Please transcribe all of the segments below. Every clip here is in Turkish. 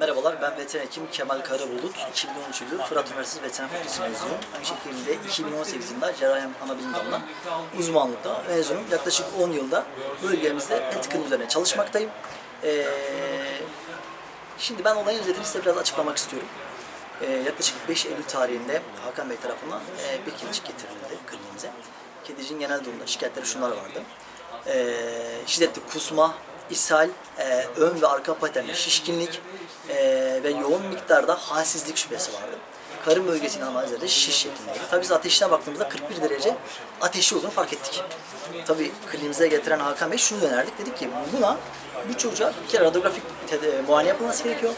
Merhabalar, ben veteriner hekim Kemal Karabulut. 2013 yılı Fırat Üniversitesi Veteriner Fakültesi mezunuyum. Aynı şekilde 2018 yılında cerrahi anabilim dalından uzmanlıkta mezunum. Yaklaşık 10 yılda bölgemizde klinik üzerine çalışmaktayım. Ee, şimdi ben olayın özetini size biraz açıklamak istiyorum. Ee, yaklaşık 5 Eylül tarihinde Hakan Bey tarafından e, bir kedicik getirildi kliniğimize. Kedicinin genel durumda şikayetleri şunlar vardı. Ee, şiddetli kusma, ishal, e, ön ve arka patende şişkinlik e, ve yoğun miktarda halsizlik şüphesi vardı. Karın bölgesinin analizleri şiş şeklindeydi. Tabii biz ateşine baktığımızda 41 derece ateşli olduğunu fark ettik. Tabii kliniğimize getiren Hakan Bey şunu önerdik. Dedik ki buna bu çocuğa bir kere radyografik tede- muayene yapılması gerekiyor.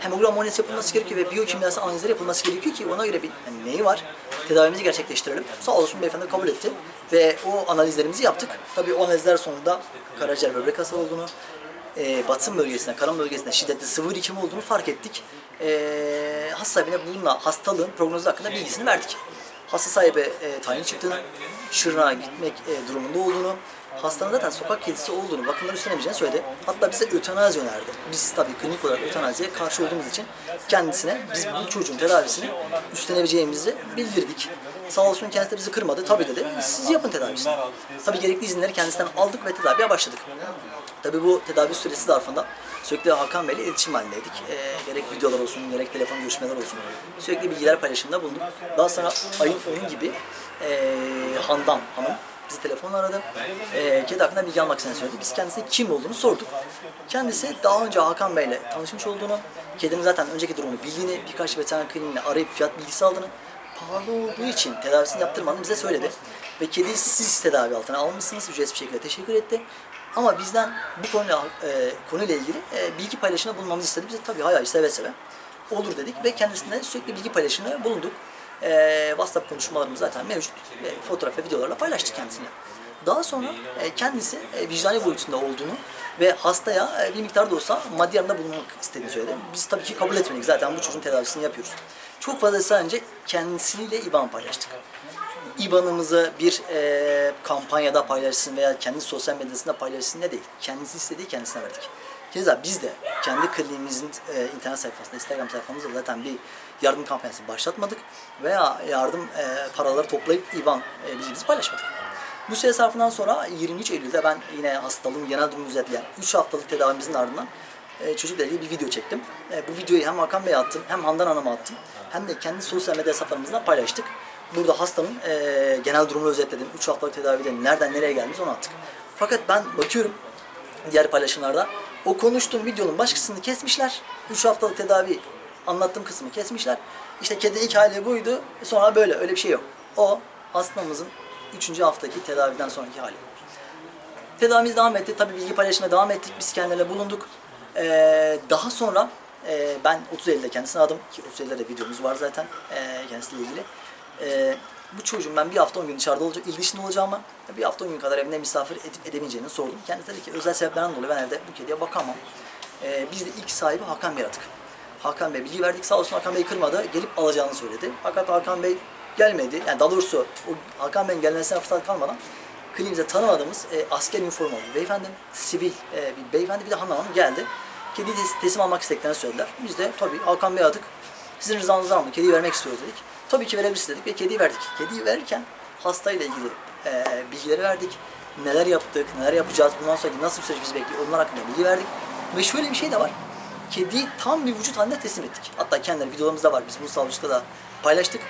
Hemogram muayenesi yapılması gerekiyor ve biyokimyasal analizleri yapılması gerekiyor ki ona göre bir hani neyi var tedavimizi gerçekleştirelim. Sağ olsun beyefendi kabul etti ve o analizlerimizi yaptık. Tabii o analizler sonunda karaciğer böbrek hastalığı olduğunu, e, batın bölgesinde, karın bölgesinde şiddetli sıvı birikimi olduğunu fark ettik. E, hasta sahibine bununla hastalığın prognozu hakkında bilgisini verdik. Hasta sahibi e, tayin çıktığını, şırnağa gitmek e, durumunda olduğunu, hastanın zaten sokak kedisi olduğunu, bakımdan üstlenemeyeceğini söyledi. Hatta bize ötenazi önerdi. Biz tabii klinik olarak ötenaziye karşı olduğumuz için kendisine biz bu çocuğun tedavisini üstlenebileceğimizi bildirdik. Sağ olsun kendisi de bizi kırmadı. Tabii dedi. Siz yapın tedavisini. Tabii gerekli izinleri kendisinden aldık ve tedaviye başladık. Tabii bu tedavi süresi zarfında sürekli Hakan Bey'le iletişim halindeydik. Ee, gerek videolar olsun, gerek telefon görüşmeler olsun. Sürekli bilgiler paylaşımında bulunduk. Daha sonra ayın 10'u gibi ee, Handan Hanım bizi telefon aradı. Ee, kedi hakkında bilgi almak istediğini söyledi. Biz kendisine kim olduğunu sorduk. Kendisi daha önce Hakan Bey'le tanışmış olduğunu, kedinin zaten önceki durumunu bildiğini, birkaç veteriner kliniğine arayıp fiyat bilgisi aldığını, pahalı olduğu için tedavisini yaptırmadığını bize söyledi. Ve kediyi siz tedavi altına almışsınız. Ücretsiz bir şekilde teşekkür etti. Ama bizden bu konuyla, e, konuyla ilgili e, bilgi paylaşımında bulunmamızı istedi. Biz de tabii hay hay seve seve olur dedik ve kendisine sürekli bilgi paylaşımında bulunduk. E, WhatsApp konuşmalarımız zaten mevcut ve fotoğraf ve videolarla paylaştık kendisine. Daha sonra e, kendisi e, vicdani boyutunda olduğunu ve hastaya e, bir miktar da olsa maddi yardımda bulunmak istediğini söyledi. Biz tabii ki kabul etmedik zaten bu çocuğun tedavisini yapıyoruz. Çok fazla ısrar önce kendisiyle IBAN paylaştık. İBAN'ımızı bir e, kampanyada paylaşsın veya kendi sosyal medyasında paylaşsın ne değil. Kendisi istediği kendisine verdik. Keza biz de kendi kliniğimizin e, internet sayfasında, Instagram sayfamızda zaten bir yardım kampanyası başlatmadık veya yardım e, paraları toplayıp IBAN e, bilgimizi paylaşmadık. Bu süre zarfından sonra 23 Eylül'de ben yine hastalığın genel durumunu özetleyen 3 haftalık tedavimizin ardından e, çocukla ilgili bir video çektim. E, bu videoyu hem Hakan Bey'e attım hem Handan Hanım'a attım hem de kendi sosyal medya hesaplarımızdan paylaştık. Burada hastanın e, genel durumunu özetledim. 3 haftalık tedavide nereden nereye geldiğimizi onu attık. Fakat ben bakıyorum diğer paylaşımlarda o konuştuğum videonun baş kısmını kesmişler. 3 haftalık tedavi anlattığım kısmı kesmişler. İşte kedi ilk hali buydu. Sonra böyle öyle bir şey yok. O hastamızın 3. haftaki tedaviden sonraki hali. Tedavimiz devam etti. Tabii bilgi paylaşımına devam ettik. Biz kendilerine bulunduk. Ee, daha sonra e, ben 30 Eylül'de kendisini aradım. Ki 30 Eylül'de de videomuz var zaten e, kendisiyle ilgili. E, bu çocuğun ben bir hafta 10 gün dışarıda olacak, il dışında olacağımı, bir hafta 10 gün kadar evinde misafir edip edemeyeceğini sordum. Kendisi dedi ki özel sebeplerden dolayı ben evde bu kediye bakamam. E, biz de ilk sahibi Hakan Bey aradık. Hakan Bey bilgi verdik sağ olsun Hakan Bey kırmadı. Gelip alacağını söyledi. Fakat Hakan Bey gelmedi. Yani daha doğrusu o Hakan Bey'in gelmesine fırsat kalmadan kliniğimize tanımadığımız e, asker üniformalı bir beyefendi, sivil e, bir beyefendi bir de Hanım geldi. Kediyi tes- teslim almak istediklerini söylediler. Biz de tabii Hakan Bey'e aradık. Sizin rızanız var mı? Kediyi vermek istiyoruz dedik. Tabii ki verebiliriz dedik ve kediyi verdik. Kediyi verirken hastayla ilgili e, bilgileri verdik. Neler yaptık, neler yapacağız, bundan sonraki nasıl bir süreç bizi bekliyor onlar hakkında bilgi verdik. Ve şöyle bir şey de var. Kediyi tam bir vücut halinde teslim ettik. Hatta kendileri videolarımızda var. Biz bu savcılıkta da paylaştık.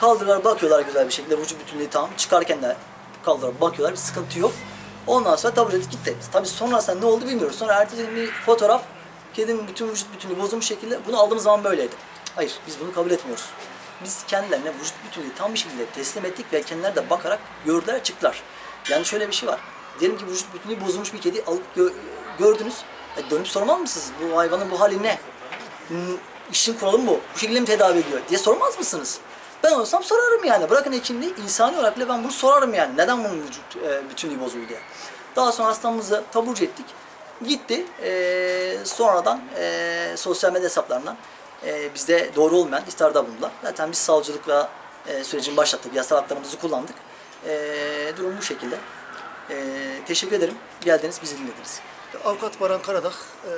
Kaldırıyorlar, bakıyorlar güzel bir şekilde. Vücut bütünlüğü tam. Çıkarken de kaldırıp bakıyorlar. Bir sıkıntı yok. Ondan sonra tabii dedik gitti. Tabii sonrasında ne oldu bilmiyoruz. Sonra ertesi gün bir fotoğraf kedinin bütün vücut bütünlüğü bozulmuş şekilde. Bunu aldığımız zaman böyleydi. Hayır biz bunu kabul etmiyoruz. Biz kendilerine vücut bütünlüğü tam bir şekilde teslim ettik ve kendileri de bakarak gördüler çıktılar. Yani şöyle bir şey var. Diyelim ki vücut bütünlüğü bozulmuş bir kedi alıp gö- gördünüz. E dönüp sormaz mısınız? Bu hayvanın bu hali ne? Hmm, işin kuralı mı bu? Bu şekilde mi tedavi ediyor? diye sormaz mısınız? Ben olsam sorarım yani. Bırakın hekimliği, insani olarak bile ben bunu sorarım yani. Neden bunun vücut e, bütünlüğü bozuldu diye. Daha sonra hastamızı taburcu ettik. Gitti. E, sonradan e, sosyal medya hesaplarından e, bizde doğru olmayan ihtarda bulundular. Zaten biz savcılıkla e, sürecini başlattık. Yasal haklarımızı kullandık. E, durum bu şekilde. E, teşekkür ederim. Geldiniz, bizi dinlediniz. Avukat Baran Karadağ, e,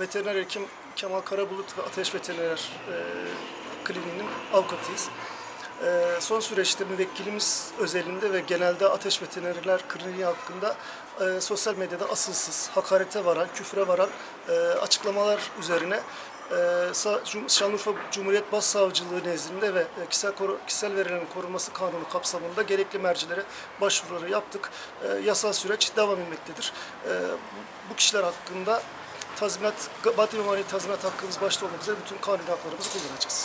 veteriner hekim Kemal Karabulut ve Ateş Veteriner e, Kliniği'nin avukatıyız. E, son süreçte müvekkilimiz özelinde ve genelde Ateş Veterinerler Kliniği hakkında e, sosyal medyada asılsız, hakarete varan, küfre varan e, açıklamalar üzerine Şanlıurfa Cumhuriyet Başsavcılığı nezdinde ve e, kişisel, kişisel verilerin korunması kanunu kapsamında gerekli mercilere başvuruları yaptık. E, yasal süreç devam etmektedir. E, bu- kişiler hakkında tazminat, maddi ve manevi tazminat hakkımız başta olmak üzere bütün kanuni haklarımızı kullanacağız.